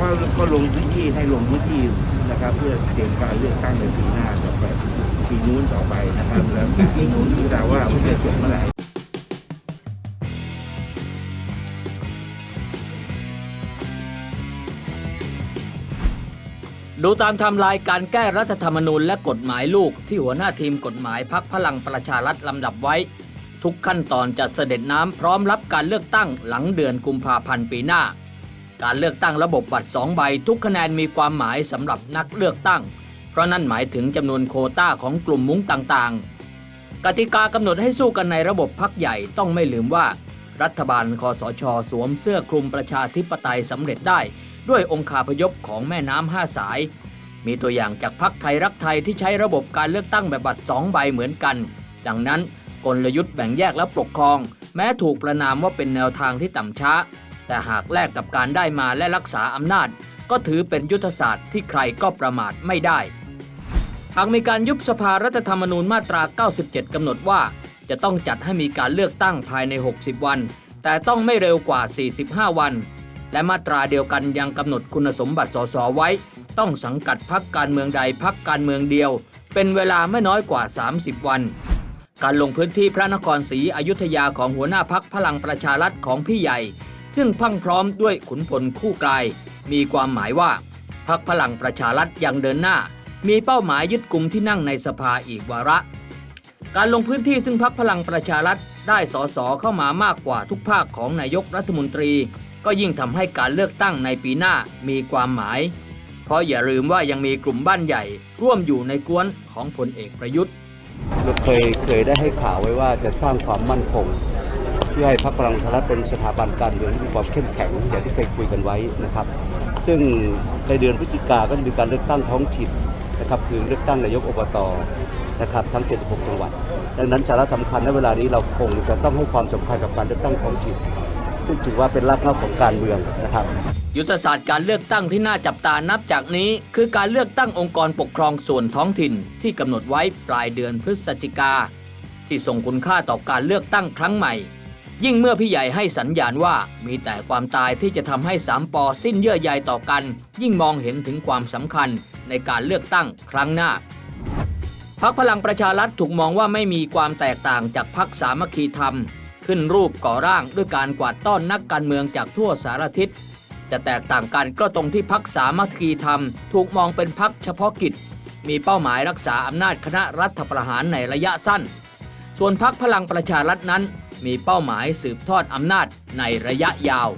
ก็ก็ลงพื้นที่ให้ลงพื้นที่นะครับ เพื่อเตรียมการเลือกตั้งในปีหน้าต่อไปปีนู้นต่อไปนะครับ แล้วปีนู้นที่เราว่ามันจะจบเมื่อไหร่ดูตามไทำลายการแก้รัฐธรรมนูญและกฎหมายลูกที่หัวหน้าทีมกฎหมายพักพลังประชารัฐลำดับไว้ ทุกขั้นตอนจะเสด็จน้ำพร้อมรับการเลือกตั้งหลังเดือนกุมภาพันธ์ปีหน้า การเลือกตั้งระบบบัตรสองใบ ทุกคะแนนมีความหมายสำหรับนักเลือกตั้ง เพราะนั่นหมายถึงจำนวนโคต้าของกลุ่มมุ้งต่างๆ กติกากำหนดให้สู้กันในระบบพักใหญ่ต้องไม่ลืมว่า รัฐบาลคอสช สวมเสื้อคลุมประชาธิปไตยสำเร็จได้ ด้วยองคาพยพของแม่น้ำห้าสาย มีตัวอย่างจากพักไทยรักไทยที่ใช้ระบบการเลือกตั้งแบบบัตรสองใบเหมือนกัน ดังนั้นกลยุทธ์แบ่งแยกและปกครอง แม้ถูกประนามว่าเป็นแนวทางที่ต่ำช้า แต่หากแลกกับการได้มาและรักษาอำนาจ ก็ถือเป็นยุทธศาสตร์ที่ใครก็ประมาทไม่ได้ หากมีการยุบสภารัฐธรรมนูญมาตรา 97 กำหนดว่า จะต้องจัดให้มีการเลือกตั้งภายใน 60 วัน แต่ต้องไม่เร็วกว่า 45 วัน และมาตราเดียวกันยังกำหนดคุณสมบัติสสไว้ ต้องสังกัดพักการเมืองใดพักการเมืองเดียว เป็นเวลาไม่น้อยกว่า 30 วันการลงพื้นที่พระนครศรีอยุธยาของหัวหน้าพักพลังประชารัฐของพี่ใหญ่ ซึ่งพังพร้อมด้วยขุนพลคู่กายมีความหมายว่าพักพลังประชารัฐยังเดินหน้า มีเป้าหมายยึดกลุ่มที่นั่งในสภาอีกวาระ การลงพื้นที่ซึ่งพักพลังประชารัฐได้สสเข้ามามากกว่าทุกภาคของนายกรัฐมนตรี ก็ยิ่งทำให้การเลือกตั้งในปีหน้ามีความหมาย เพราะอย่าลืมว่ายังมีกลุ่มบ้านใหญ่ร่วมอยู่ในกวนของพลเอกประยุทธ์เราเคยเคยได้ให้ข่าวไว้ว่าจะสร้างความมั่นคง พื่อให้พรรคพลังประชารัฐเป็นสถาบันการเมืองที่มีความเข้มแข็งอย่างที่เคยคุยกันไว้นะครับ ซึ่งในเดือนพฤศจิกาก็จะมีการเลือกตั้งท้องถิ่นนะครับคือเลือกตั้งนายกอบตนะครับทั้ง 76 จังหวัด ดังนั้นสาระสำคัญในเวลานี้เราคงจะต้องให้ความสำคัญกับการเลือกตั้งท้องถิ่นซึ่งถือว่าเป็นรากเหง้าของการเมืองนะครับ ยุทธศาสตร์การเลือกตั้งที่น่าจับตานับจากนี้ คือการเลือกตั้งองค์กรปกครองส่วนท้องถิ่นที่กำหนดไว้ปลายเดือนพฤศจิกาที่ส่งคุณค่าต่อการเลือกตั้งครั้งใหม่ ยิ่งเมื่อพี่ใหญ่ให้สัญญาณว่ามีแต่ความตายที่จะทำให้สามปอสิ้นเยื่อใยต่อกัน ยิ่งมองเห็นถึงความสำคัญในการเลือกตั้งครั้งหน้าพักพลังประชารัฐถูกมองว่าไม่มีความแตกต่างจากพักสามัคคีธรรม ขึ้นรูปก่อร่างด้วยการกวาดต้อนนักการเมืองจากทั่วสารทิศจะแตกต่างกันก็ตรงที่พักสามัคคีธรรม ถูกมองเป็นพักเฉพาะกิจ มีเป้าหมายรักษาอำนาจคณะรัฐประหารในระยะสั้น ส่วนพักพลังประชารัฐนั้น มีเป้าหมายสืบทอดอำนาจในระยะยาว